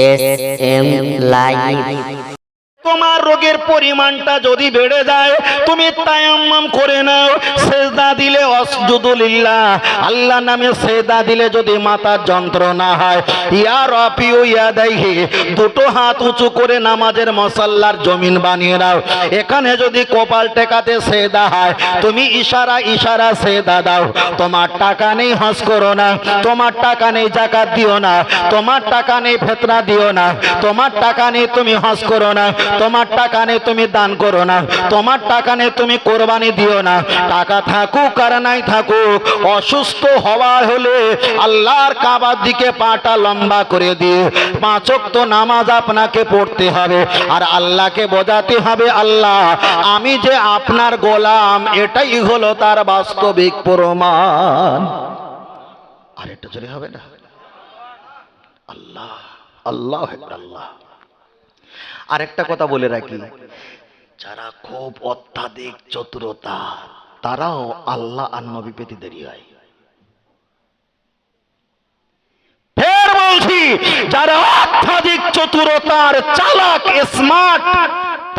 S M live তোমার রোগের পরিমাণটা যদি বেড়ে যায়, তুমি তায়াম্মাম করে নাও, সেজদা দিলে অসজুদুলিল্লাহ, আল্লাহ নামে সেজদা দিলে যদি মাথার যন্ত্রণা হয়, ইয়া রফিউ ইয়া দাইহি, দুটো হাত উঁচু করে নামাজের মসাল্লার জমিন বানিয়ে নাও, এখানে যদি কপাল টেকাতে সেজদা হয়, তুমি ইশারা ইশারা সেজদা দাও, তোমার টাকা নেই হস করো না, তোমার টাকা নেই জাকাত দিও না, তোমার টাকা নেই ফেতরা দিও না, তোমার টাকা নেই, তুমি হস করো না তোমার টাকা নেই তুমি দান করো না, তোমার টাকা নেই তুমি কোরবানি দিও না। টাকা থাকুক আর নাই থাকুক, অসুস্থ হওয়া হলে আল্লাহর কাবার দিকে পাটা লম্বা করে দিয়ে পাঁচক তো নামাজ আপনাকে পড়তে হবে, আর আল্লাহকে বোঝাতে হবে, আল্লাহ, আমি যে আপনার গোলাম, এটাই হলো তার বাস্তবিক প্রমাণ। আর এটা জোরে হবে না? আল্লাহ আল্লাহ আল্লাহ। আরেকটা কথা বলে রাখি। যারা খুব অত্যাধিক চতুরতা তারাও আল্লাহ আর নবী পেতে দেরি হয়। ফের বলছি যারা অত্যাধিক চতুরতার চালাক স্মার্ট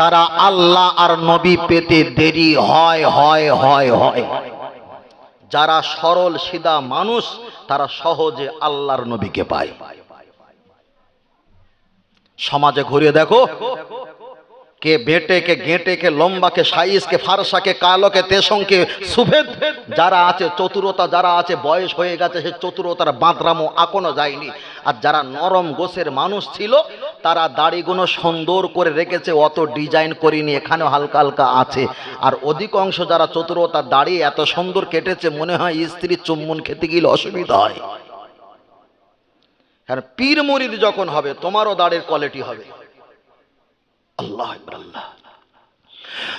তারা আল্লাহ আর নবী পেতে দেরি হয় হয় হয় হয়। যারা সরল সিধা মানুষ তারা সহজে আল্লাহর নবীকে পায়। সমাজে ঘুরিয়ে দেখো। কে বেটে, কে গেঁটে, কে লম্বা, কে সাইজ, কে ফারসা, কে কালো, কে তেসং কে সুফেদ যারা আছে, চতুরতা, যারা আছে, বয়স হয়ে গেছে সে চতুরতার বাঁধরামো এখনও যায়নি। আর যারা নরম গোছের মানুষ ছিল, তারা দাড়িগুলো সুন্দর করে রেখেছে, অত ডিজাইন করিনি, এখানেও হালকা হালকা আছে। আর অধিকাংশ যারা চতুরতা, দাড়ি এত সুন্দর কেটেছে, মনে হয় স্ত্রীর চুম্বন খেতে গেলে অসুবিধা হয়। হ্যাঁ পীর মরিদ যখন হবে তোমারও দাঁড়ের কোয়ালিটি হবে। আল্লাহ আল্লাহ।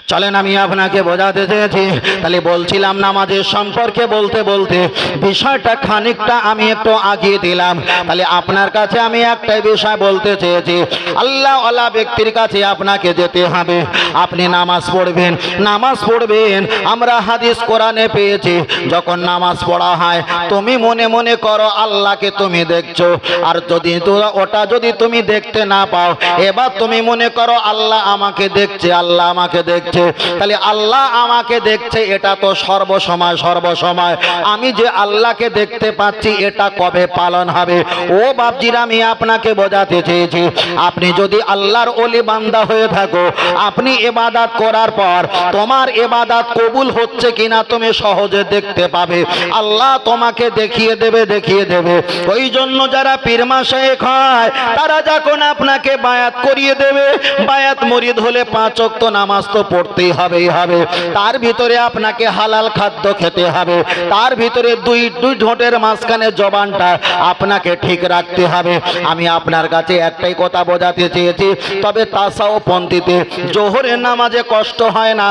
চলেন আমি আপনাকে বোঝাতে চেয়েছি। তাহলে বলছিলাম নামাজের সম্পর্কে বলতে বলতে বিষয়টা খানিকটা আমি একটু আগিয়ে দিলাম। তাহলে আপনার কাছে আমি একটাই বিষয় বলতে চেয়েছি। আল্লাহ আল্লাহ ব্যক্তির কাছে আপনাকে যেতে হবে। আপনি নামাজ পড়বেন। নামাজ পড়বেন, আমরা হাদিস কোরআনে পেয়েছি। যখন নামাজ পড়া হয়, তুমি মনে মনে করো, আল্লাহকে তুমি দেখছ। আর যদি ওটা যদি তুমি দেখতে না পাও, এবার তুমি মনে করো, আল্লাহ আমাকে দেখছে, আল্লাহ আমাকে দেখছে। তাহলে আল্লাহ আমাকে দেখছে, এটা তো সর্বসময় সর্বসময়। আমি যে আল্লাহকে দেখতে পাচ্ছি, এটা কবে পালন হবে? ও বাপজিরা, আমি আপনাকে বোঝাতে চেয়েছি। আপনি যদি আল্লাহর অলি বান্দা হয়ে থাকো, আপনি এবাদাত করার পর তোমার এবাদাত কবুল হচ্ছে কিনা তুমি সহজে দেখতে পাবে। আল্লাহ তোমাকে দেখিয়ে দেবে দেখিয়ে দেবে। ওই জন্য যারা পীরমা শেখ হয়, তারা যখন আপনাকে বায়াত করিয়ে দেবে, বায়াত মরিদ হলে পাঁচ ওয়াক্ত নামাজ তো পড়তেই হবেই হবে। তার ভিতরে আপনাকে হালাল খাদ্য খেতে হবে। তার ভিতরে দুই দুই ঠোঁটের মাঝখানে জবানটা আপনাকে ঠিক রাখতে হবে। আমি আপনার কাছে একটাই কথা বোঝাতে চেয়েছি, তবে তাসাও পন্থীতে জোহরের নামাজে কষ্ট হয় না,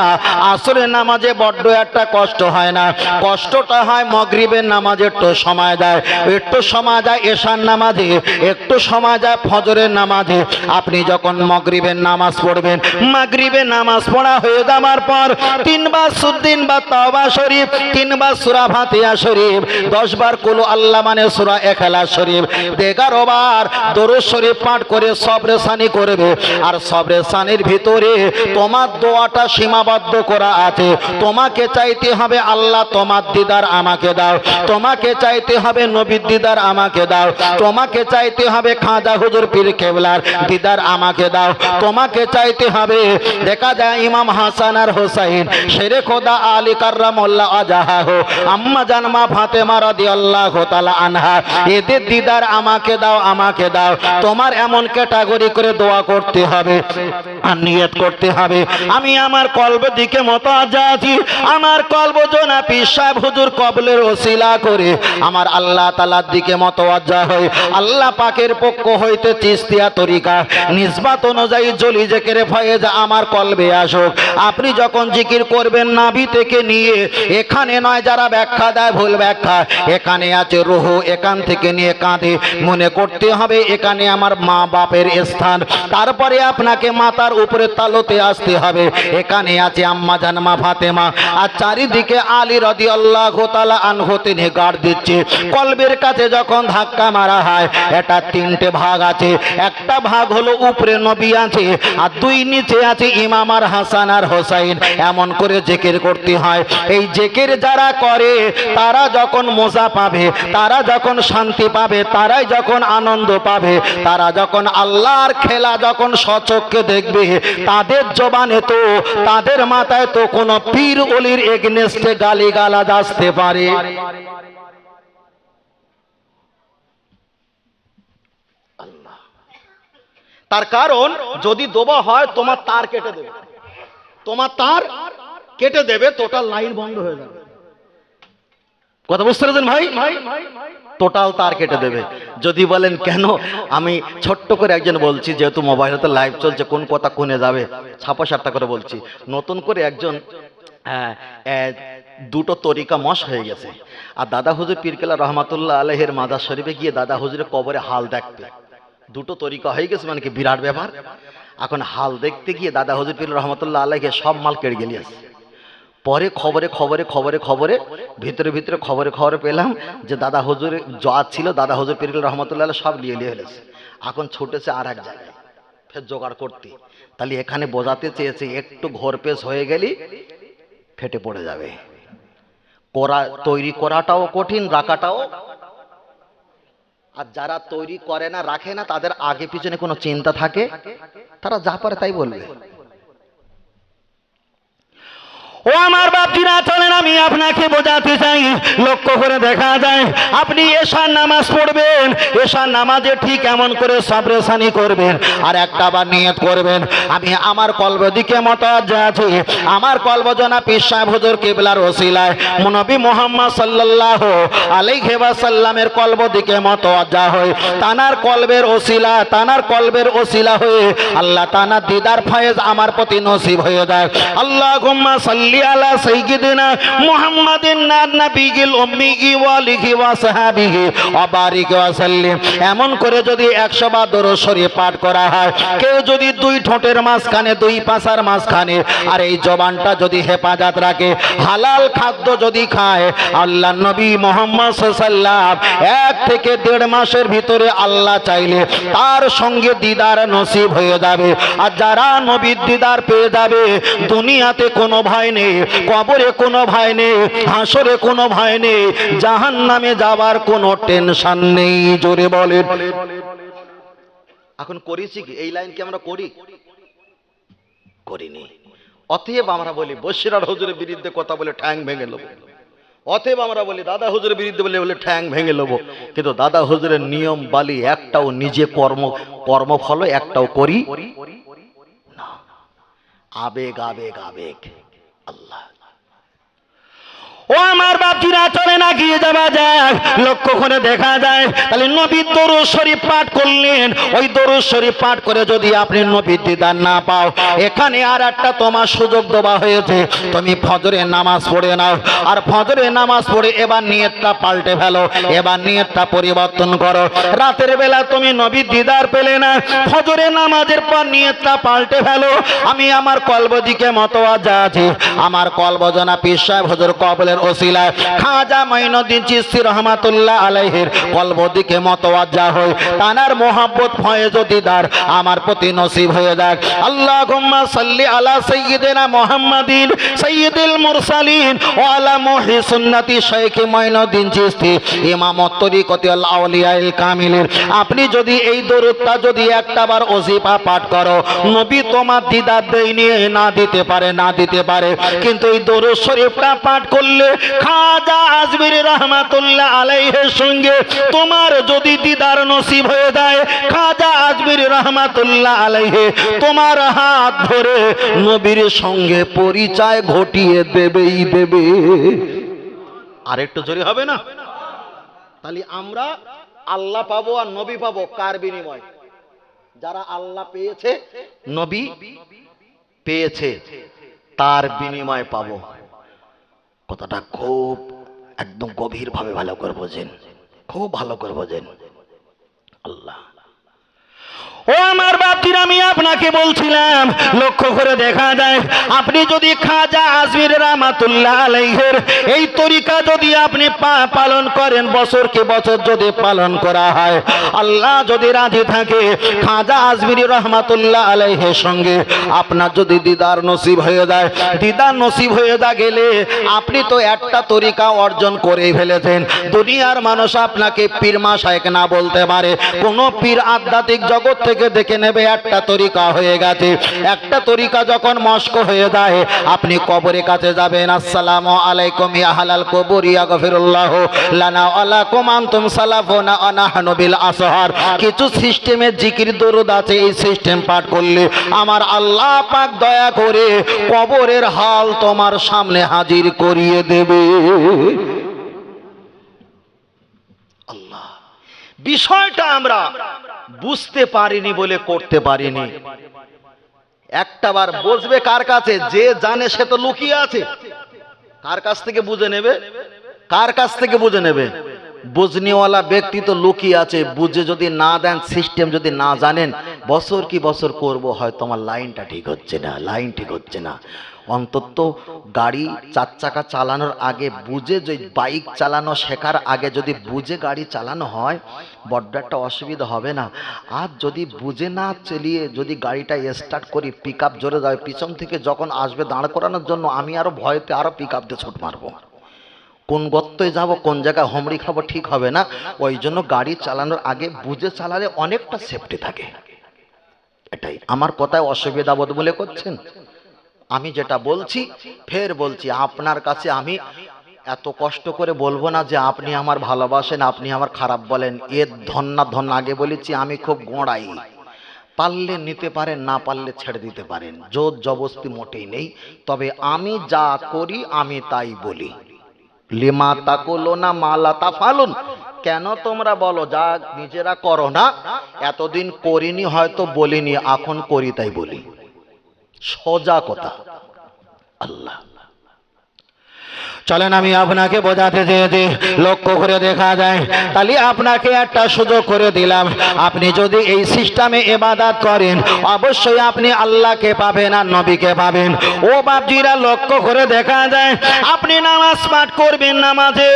আসরের নামাজে বড্ড একটা কষ্ট হয় না। কষ্টটা হয় মগরিবের নামাজে একটু সময় দেয়, একটু সময় দেয় এশার নামাজে, একটু সময় দেয় ফজরের নামাজে। আপনি যখন মগরিবের নামাজ পড়বেন, মাগরিবের নামাজ পড়া হয়ে যাওয়ার পর। তিনবার সুদ্দিন বা তবা শরীফ, তিনবার সুরা ফাতিয়া শরীফ, দশবার কুলু আল্লাহ মানে সুরা এখালা শরীফ। এগারো বার দরুদ শরীফ পাঠ করে সবরে সানি করবে। আর সবরে সানির ভিতরে তোমার দোয়াটা সীমাবদ্ধ করা আছে। তোমাকে চাইতে হবে আল্লাহ তোমার দিদার আমাকে দাও। তোমাকে চাইতে হবে নবীর দিদার আমাকে দাও। তোমাকে চাইতে হবে খাজা হুজুর পীর কেবলার দিদার আমাকে দাও। তোমাকে চাইতে হবে, দেখা যায় ইমাম হাসান আর হোসাইন, শেরে খোদা আলী কার্রামুল্লাহ আজাহা আম্মা জানমা ফাতেমা রাদিয়াল্লাহু তাআলা আনহা, এদের দিদার আমাকে দাও আমাকে দাও, তোমার এমন ক্যাটাগরি করে দোয়া করতে হবে নিয়ত করতে হবে। আমি আমার কলব দিকে মতো আছি, আমার কলব জোনা সাহেব হুজুর কবলের ওসিলা করে, আমার আল্লাহ তালার দিকে মতওয়াজ্জা হয়ে আল্লাহ পাকের পক্ষ হইতে চিস্তিয়া তরিকা, নিসবাত অনুযায়ী জলি জেকেরে ফয়েজ আমার কলবে আসুক। আপনি যখন জিকির করবেন নাভি থেকে নিয়ে, এখানে নয় যারা ব্যাখ্যা দেয়, ভুল ব্যাখ্যা। এখানে আছে রুহ, এখান থেকে নিয়ে কাঁধে। মনে করতে হবে এখানে আমার মা বাপের স্থান। তারপরে আপনাকে মাতার উপরে তালতে আসতে হবে। এখানে আছে আম্মা জান মা ফাতেমা। আর চারিদিকে আলী রদি আল্লাহ তালা আনহু তিনি গাড় দিচ্ছে। কলবের কাছে যখন ধাক্কা মারা হয়, এটা তিনটে ভাগ আছে। একটা ভাগ হলো উপরে নবী আছে, আর দুই নিচে আছে ইমাম আর হাসান আর হোসাইন এমন করে জেকের করতে হয়। এই জেকের যারা করে, তারা যখন মজা পাবে, তারা যখন শান্তি পাবে, তারাই যখন আনন্দ পাবে, তারা যখন আল্লাহর খেলা যখন সচক্ষে দেখবে, তাদের জবানে তো, তাদের মাথায় তো কোনো পীর অলির এগনেস্টে গালি গালাজ আসতে পারে। তার কারণ, যদি দোবা হয়, তোমার তার কেটে দেবে। তোমার তার কেটে দেবে টোটাল লাইন বন্ধ হয়ে যাবে। কথা বুঝতে পেরেছেন ভাই? টোটাল তার কেটে দেবে। যদি বলেন কেন? আমি ছোট্ট করে একজন বলছি যেহেতু মোবাইলে তো লাইভ চলছে কোন কথা কোনে যাবে? ছাপা সাতটা করে বলছি। নতুন করে একজন আহ, দুটো তরিকা মশ হয়ে গেছে। আর দাদা হুজুর পীরকেলা রহমাতুল্লাহ আলহের মাদার শরীফে গিয়ে দাদা হুজুরের কবরে হাল দেখবে দুটো তরিকা হয়ে গেছে মানে কি বিরাট ব্যাপার? এখন হাল দেখতে গিয়ে দাদা হুজুর পীর রহমতুল্লাহ আলহকে সব মাল কেড়ে গেলি আছে। পরে খবরে খবরে খবরে খবরে, ভিতরে ভিতরে খবরে খবরে পেলাম যে দাদা হুজুরে যা ছিল দাদা হুজুর পীর রহমতুল্লাহ সব নিয়ে নিয়ে ফেলেছে এখন ছুটেছে আর এক জায়গায়, ফের জোগাড় করতে। তাহলে এখানে বোঝাতে চেয়েছে, একটু ঘোর পেশ হয়ে গেলি, ফেটে পড়ে যাবে। করা, তৈরি করাটাও কঠিন, রাখাটাও আর যারা তৈরি করে না, রাখে না, তাদের আগে পিছনে কোনো চিন্তা থাকে? তারা যা পারে তাই বলবে। ও আমার বাপ বাপজিরা চলেন, আমি আপনাকে বোঝাতে চাই। লক্ষ্য করে দেখা যায়, আপনি এশার নামাজ পড়বেন, এশার নামাজে ঠিক এমন করে সাবরেসানি করবেন, আর একটা আবার নিয়ত করবেন, আমি আমার কলব দিকে মতো আছে, আমার কলব জনা পিসা হুজুর কেবলার ওসিলায়, মনবী মোহাম্মদ সাল্লাহ সাল্লাল্লাহ আলাইহি ওয়াসাল্লামের কলব দিকে মতো যা হয়, তানার কলবের ওসিলা, তানার কলবের ওসিলা হয়ে আল্লাহ তানা দিদার ফয়েজ আমার প্রতি নসিব হয়ে যায়। আল্লাহুম্মা সাল্লি আলা মুহাম্মাদিন নাবিয়িল উম্মিয়ি ওয়া সাহাবিহি ওয়া সাল্লিম। এমন করে যদি 100 বার দরুদ শরীফ পাঠ করা হয়, কেউ যদি দুই ঠোঁটের মাঝখানে, দুই পাশার মাঝখানে, আর এই জবানটা যদি হেফাজত রাখে, হালাল খাদ্য যদি খায়, আল্লাহ নবী মোহাম্মদ এক থেকে দেড় মাসের ভিতরে আল্লাহ চাইলে তার সঙ্গে দিদার নসিব হয়ে যাবে। আর যারা নবীর দিদার পেয়ে যাবে, দুনিয়াতে কোনো ভয় নেই। কবরে কোনো ভয় নেই, হাসরে কোনো ভয় নেই জাহান নামে যাবার কোনো টেনশন নেই, জোরে বলেন। এখন করেছি কি? এই লাইন কি আমরা করি? করিনি। অতএব আমরা বলি, বসিরার হুজুরের বিরুদ্ধে কথা বলে ঠ্যাং ভেঙে নেব অতএব আমরা বলি, দাদা হুজুরের বিরুদ্ধে বলে বলে ঠ্যাং ভেঙে নেব কিন্তু দাদা হুজুরের নিয়ম বালি একটাও নিজে কর্ম কর্মফল একটাও করি আবেগ আবেগ আবেগ। আল্লাহ ও আমার বাপজিরা, চলে না, গিয়ে যাওয়া যাক। লক্ষ্য করে দেখা যায়, তাহলে নবীর দরুদ শরীফ পাঠ করলেন। ওই দরুদ শরীফ পাঠ করে যদি আপনি নবীর দিদার না পাও, এখানে আর একটা তোমার সুযোগ দেওয়া হয়েছে। তুমি ফজরের নামাজ পড়ে নাও। আর ফজরের নামাজ পড়ে এবার নিয়তটা পাল্টে ফেলো, এবার নিয়তটা পরিবর্তন করো। রাতের বেলা তুমি নবীর দিদার পেলে না ফজরের নামাজের পর নিয়তটা পাল্টে ফেলো। আমি আমার কলব দিকে মতো যা আছে। আমার কলবজনা সাহেব হজর কবলের ওসিলায়। খাজা মাইনুদ্দিন চিস্তি রহমাতুল্লাহ আলাইহির কলব দিকে মতওয়াজ্জা হই। তানার মোহাব্বত ফয়েজ দিদার আমার প্রতি নসিব হয়ে যাক। আল্লাহুম্মা সাল্লি আলা সাইয়্যিদিনা মুহাম্মাদিন, সাইয়্যিদিল মুরসালিন ওয়া আলা মুহি সুন্নতি শাইখ মাইনুদ্দিন চিস্তি, ইমামত তরিকতি আল আউলিয়াইল কামিলের। আপনি যদি এই দরুদটা যদি একটাবার ওজিফা পাঠ করো, নবী তোমার দিদার দেয়নি না দিতে পারে, না দিতে পারে। কিন্তু এই দরুদ শরীফটা পাঠ করলে খাজা আজমির রহমাতুল্লাহ আলাইহের সঙ্গে তোমার যদি দিদার নসিব হয়ে যায়, খাজা আজমির রহমাতুল্লাহ আলাইহে তোমার হাত ধরে নবীর সঙ্গে পরিচয় ঘটিয়ে দেবেই দেবে। আর একটু জোরে হবে না? তাহলে আমরা আল্লাহ পাবো আর নবী পাবো, কার বিনিময়? যারা আল্লাহ পেয়েছে, নবী পেয়েছে, তার বিনিময় পাবো। কথাটা খুব একদম গভীরভাবে ভালো করে বোঝেন খুব ভালো করে বোঝেন আল্লাহ। ও আমার বাপটির আমি আপনাকে বলছিলাম, লক্ষ্য করে দেখা যায়, আপনি যদি খাজা আজমির রামাতুল্লাহ আলাইহের, এই তরিকা যদি আপনি পালন করেন, বছরকে বছর যদি পালন করা হয়, আল্লাহ যদি রাজি থাকে, খাজা আজমির রহমাতুল্লাহ আলাইহের সঙ্গে আপনার যদি দিদার নসিব হয়ে যায়, দিদার নসিব হয়ে যা গেলে, আপনি তো একটা তরিকা অর্জন করেই ফেলেছেন। দুনিয়ার মানুষ আপনাকে পীর মাসায়ক না বলতে পারে। কোন পীর আধ্যাত্মিক জগৎ থেকে দেখে নেবে একটা তরিকা হয়ে গেছে। একটা তরিকা যখন মস্ক হয়ে যায়, আপনি কবরের কাছে যাবেন, আসসালামু আলাইকুম ইয়া হালাল কবর ইয়া গফিরুল্লাহ লানা আলাকুম আনতুম সালাফুনা আনাহনু বিল আসহার। কিছু সিস্টেমে জিকির দরুদ আছে, এই সিস্টেম পাঠ করলে আমার আল্লাহ পাক দয়া করে কবরের হাল তোমার সামনে হাজির করিয়ে দেবে। বিষয়টা আমরা বুঝতে পারিনি বলে করতে পারিনি। একটা বার বসবে কার কাছে? যে জানে সে তো লুকিয়ে আছে। কার কাছ থেকে বুঝে নেবে? কার কাছ থেকে বুঝে নেবে? বুঝনিওয়ালা ব্যক্তি তো লুকিয়ে আছে। বুঝে যদি না দেন সিস্টেম যদি না জানেন, বছর কি বছর করব হয় তোমার লাইনটা ঠিক হচ্ছে না লাইন ঠিক হচ্ছে না। অন্তত গাড়ি চার চাকা চালানোর আগে বুঝে যে বাইক চালানো শেখার আগে যদি বুঝে গাড়ি চালানো হয়, বড্ড একটা অসুবিধা হবে না। আর যদি বুঝে না চালিয়ে যদি গাড়িটা স্টার্ট করি পিক আপ জোরে যাবে পিছন থেকে যখন আসবে দাঁড় করানোর জন্য আমি আরও ভয়তে আরও পিক আপ দিয়ে ছুট মারবো। কোন গর্তয় যাব, কোন জায়গায় হমড়ি খাব ঠিক হবে না। ওই জন্য গাড়ি চালানোর আগে বুঝে চালালে অনেকটা সেফটি থাকে। এটাই। আমার কথায় অসুবিধা বোধ বলে করছেন? আমি যেটা বলছি ফের বলছি আপনার কাছে আমি এত কষ্ট করে বলব না যে আপনি আমার ভালোবাসেন আপনি আমার খারাপ বলেন। এর ধন্না ধন্য আগে বলেছি আমি খুব গোড়াই। পারলে নিতে পারেন না পারলে ছেড়ে দিতে পারেন। জোর জবস্তি মোটেই নেই। তবে আমি যা করি আমি তাই বলি। লিমা তাকুলো না মালা তা ফালুন কেন তোমরা বলো যা নিজেরা করো না এতদিন করিনি হয়তো বলিনি এখন করি তাই বলি। সোজা কথা আল্লাহ। চলেন আমি আপনাকে বোঝাতে চেয়েছি, লক্ষ্য করে দেখা যায়। তাহলে আপনাকে একটা সুযোগ করে দিলাম। আপনি যদি এই সিস্টেমে এবাদাত করেন, অবশ্যই আপনি আল্লাহকে পাবেন আর নবীকে পাবেন। ও বাপজিরা, লক্ষ্য করে দেখা যায়, আপনি নামাজ পাঠ করবেন নামাজে।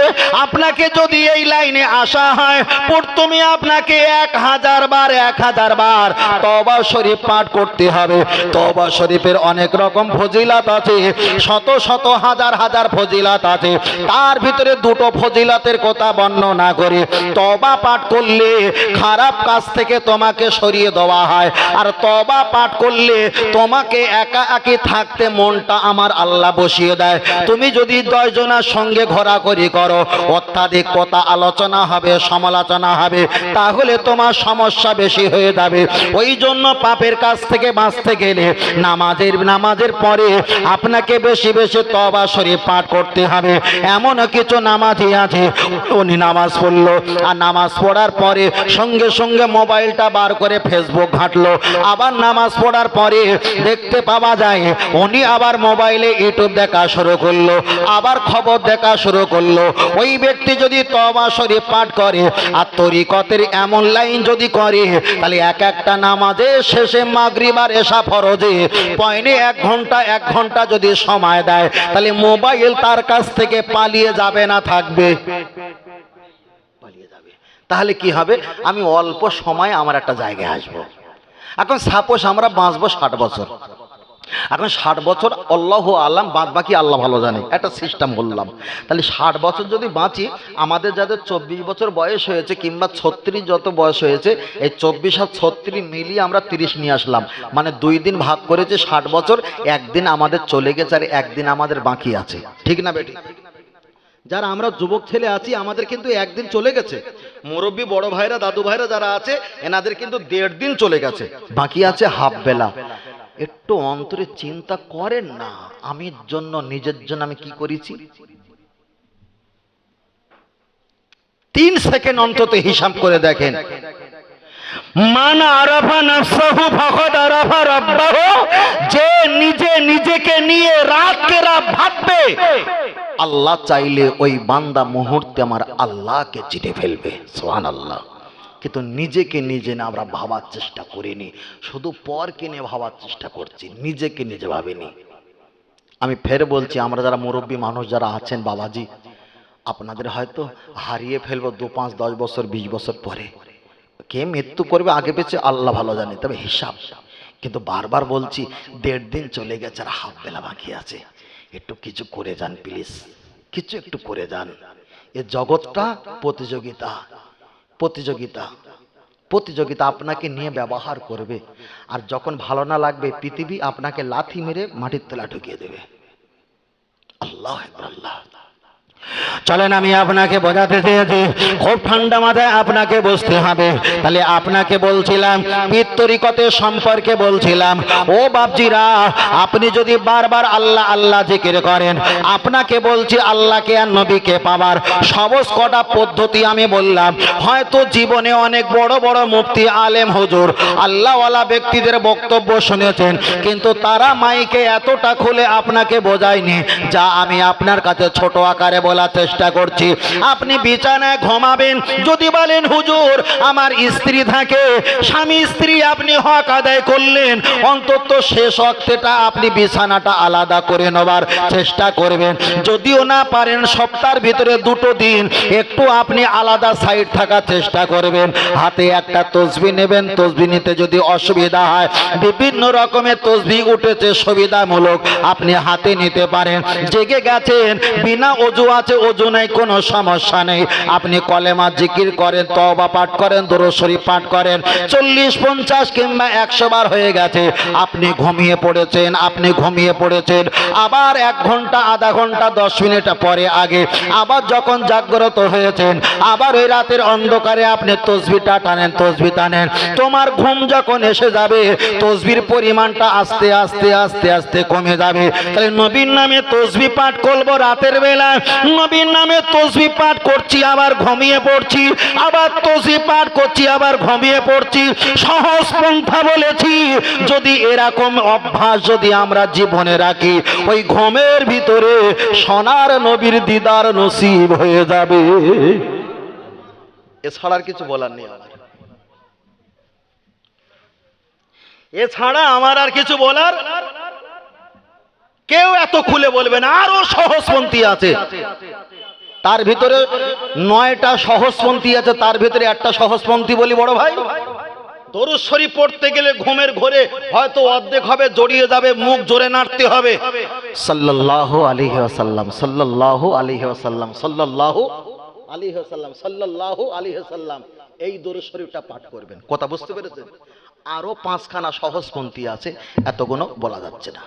আপনাকে যদি এই লাইনে আসা হয়, প্রথমে আপনাকে এক হাজার বার, এক হাজার বার তবা শরীফ পাঠ করতে হবে। তবা শরীফের অনেক রকম ফজিলাত আছে। শত শত, হাজার হাজার ফজিলাত আছে। তার ভিতরে দুটো ফজিলাতের কথা বর্ণনা করে। তবা পাঠ করলে খারাপ কাজ থেকে তোমাকে সরিয়ে দেওয়া হয়। আর তবা পাঠ করলে তোমাকে একা একি থাকতে মনটা আমার আল্লাহ বসিয়ে দেয়। তুমি যদি দশজনের সঙ্গে ঘোরাঘুরি করো, অত্যাধিক কথা আলোচনা হবে, সমালোচনা হবে, তাহলে তোমার সমস্যা বেশি হয়ে যাবে। ওই জন্য পাপের কাছ থেকে বাঁচতে গেলে নামাজের নামাজের পরে আপনাকে বেশি বেশি তবা শরীফ পাঠ করতে হবে। এমন কিছু নামাজই আছে। উনি নামাজ পড়ল। আর নামাজ পড়ার পরে সঙ্গে সঙ্গে মোবাইলটা বার করে ফেসবুক ঘাঁটলো। আবার নামাজ পড়ার পরে দেখতে পাওয়া যায়, উনি আবার মোবাইলে ইউটিউব দেখা শুরু করল, আবার খবর দেখা শুরু করল। ওই ব্যক্তি যদি তবা শরীফ পাঠ করে, আর তরিকতের এমন লাইন যদি করে, তাহলে এক একটা নামাজে শেষে মাগরিবার এসা ফরজে। পয়নে এক ঘণ্টা এক ঘণ্টা যদি সময় দেয়, তাহলে মোবাইল তার কাছ থেকে পালিয়ে যাবে না থাকবে। পালিয়ে যাবে। তাহলে কি হবে? আমি অল্প সময় আমার একটা জায়গায় আসব। এখন সাপোজ আমরা বাঁচবো ষাট বছর। এখন ষাট বছর আল্লাহ আল্লাম বাদ বাকি আল্লাহ ভালো জানে। একটা সিস্টেম বললাম। তাহলে ষাট বছর যদি বাঁচি, আমাদের যাদের চব্বিশ বছর বয়স হয়েছে কিংবা ছত্রিশ যত বয়স হয়েছে, এই চব্বিশ আর ছত্রিশ মিলিয়ে আমরা তিরিশ নিয়ে আসলাম। মানে দুই দিন ভাগ করেছে ষাট বছর, একদিন আমাদের চলে গেছে আর একদিন আমাদের বাকি আছে। ঠিক না বেটি? যারা আমরা যুবক ছেলে আছি, আমাদের কিন্তু একদিন চলে গেছে। মুরব্বী বড় ভাইরা, দাদু ভাইরা যারা আছে, এনাদের কিন্তু দেড় দিন চলে গেছে। বাকি আছে হাফ বেলা একটু অন্তরে চিন্তা করেন না। আমি জন্য, নিজের জন্য আমি কি করেছি? তিন সেকেন্ড অন্তত হিসাব করে দেখেন। মান আরাফা নাফসাহু ফাকাদ আরাফা রাব্বাহু, যে নিজে নিজেকে নিয়ে রাতকে রাত ভাববে, আল্লাহ চাইলে ওই বান্দা মুহূর্তে আমার আল্লাহকে চিনে ফেলবে। সুবহানাল্লাহ। কিন্তু নিজেকে নিজে না, আমরা ভাবার চেষ্টা করিনি। শুধু পরকে নিয়ে ভাবার চেষ্টা করছি, নিজেকে নিজে ভাবিনি। আমি ফের বলছি, আমরা যারা মুরব্বী মানুষ যারা আছেন, বাবাজি, আপনাদের হয়তো হারিয়ে ফেলব দু পাঁচ, দশ বছর, বিশ বছর পরে। কে মৃত্যু করবে আগে পেছে, আল্লাহ ভালো জানে, তবে হিসাব। কিন্তু বারবার বলছি, দেড় দিন চলে গেছে আর হাফ বেলা বাকি আছে। একটু কিছু করে যান, প্লিজ। কিছু একটু করে যান। এ জগৎটা প্রতিযোগিতা। প্রতিযোগিতা। প্রতিযোগিতা আপনাকে নিয়ে ব্যবহার করবে। আর যখন ভালো না লাগবে, পৃথিবী আপনাকে লাথি মেরে মাটির তলা ঢুকিয়ে দেবে। আল্লাহ আল্লাহ চলেন, আমি আপনাকে বোঝাতে চেয়েছি। খুব ঠান্ডা মাথায় আপনাকে বসতে হবে। তাহলে আপনাকে বলছিলাম পিত্তরিকতের সম্পর্কে বলছিলাম। ও বাপজিরা, আপনি যদি বারবার আল্লাহ আল্লাহ জিকির করেন, আপনাকে বলছি আল্লাহকে আর নবীকে পাবার সবস কটা পদ্ধতি আমি বললাম। হয়তো জীবনে অনেক বড় বড় মুফতি, আলেম, হুজুর, আল্লাহওয়ালা ব্যক্তিদের বক্তব্য শুনেছেন, কিন্তু তারা মাইকে এতটা খুলে আপনাকে বোঝায়নি, যা আমি আপনার কাছে ছোট আকারে বলার চেষ্টা করছি। আপনি বিছানায় ঘুমাবেন, যদি বলেন, হুজুর, আমার স্ত্রী থাকে, স্বামী স্ত্রী আপনি হক আদায় করলেন, অন্তত শেষ অক্তেটা আপনি বিছানাটা আলাদা করে নেবার চেষ্টা করবেন। যদিও না পারেন, সপ্তাহের ভিতরে দুটো দিন, একটু আপনি আলাদা সাইড থাকার চেষ্টা করবেন। হাতে একটা তসবি নেবেন, তসবি নিতে যদি অসুবিধা হয়, বিভিন্ন রকমের তসবি উঠেছে, সুবিধামূলক আপনি হাতে নিতে পারেন। জেগে গেছেন, বিনা অজু আছে অজু নেই কোনো সমস্যা নেই। আপনি কলেমা জিকির করেন তবা পাঠ করেন দরশরী পাঠ করেন। চল্লিশ, পঞ্চাশ কিংবা একশো বার হয়ে গেছে। আপনি ঘুমিয়ে পড়েছেন, আপনি ঘুমিয়ে পড়েছেন। আবার এক ঘণ্টা, আধা ঘণ্টা, দশ মিনিট পরে আগে। আবার যখন জাগ্রত হয়েছেন, আবার ওই রাতের অন্ধকারে আপনি তসবিটা টানেন, তসবি টানেন। তোমার ঘুম যখন এসে যাবে, তসবির পরিমাণটা আস্তে আস্তে আস্তে আস্তে কমে যাবে। তাহলে নবীর নামে তসবি পাঠ করব রাতের বেলা নবীর নামে তসবি পাঠ করছি, আবার ঘুমিয়ে পড়ছি, আবার তসবি পাঠ করছি, আবার ঘুমিয়ে পড়ছি। সহজ পন্থা বলেছি, যদি এরকম অভ্যাস যদি আমরা জীবনে রাখি, ওই ঘুমের ভিতরে সোনার নবীর দিদার নসিব হয়ে যাবে। এছাড়া আর কিছু বলার নেই আমার। এছাড়া আমার আর কিছু বলার কেউ এত খুলে বলবে না, আরও সহজপন্থী আছে। তার ভিতরে নয়টা সহজপন্থী আছে, তার ভিতরে একটা সহজপন্থী বলি, বড় ভাই। দরুদ শরীফ পড়তে গেলে ঘুমের ঘরে হয়তো অর্ধেক হবে, জড়িয়ে যাবে, মুখ জোরে নাড়তে হবে। সাল্লাল্লাহু আলাইহি ওয়াসাল্লাম, সাল্লাল্লাহু আলাইহি ওয়াসাল্লাম, সাল্লাল্লাহু আলাইহি ওয়াসাল্লাম, সাল্লাল্লাহু আলাইহি ওয়াসাল্লাম, এই দরুদ শরীফটা পাঠ করবেন। কথা বুঝতে পেরেছেন? আরও পাঁচখানা সহজপন্থী আছে, এতগুলো বলা যাচ্ছে না।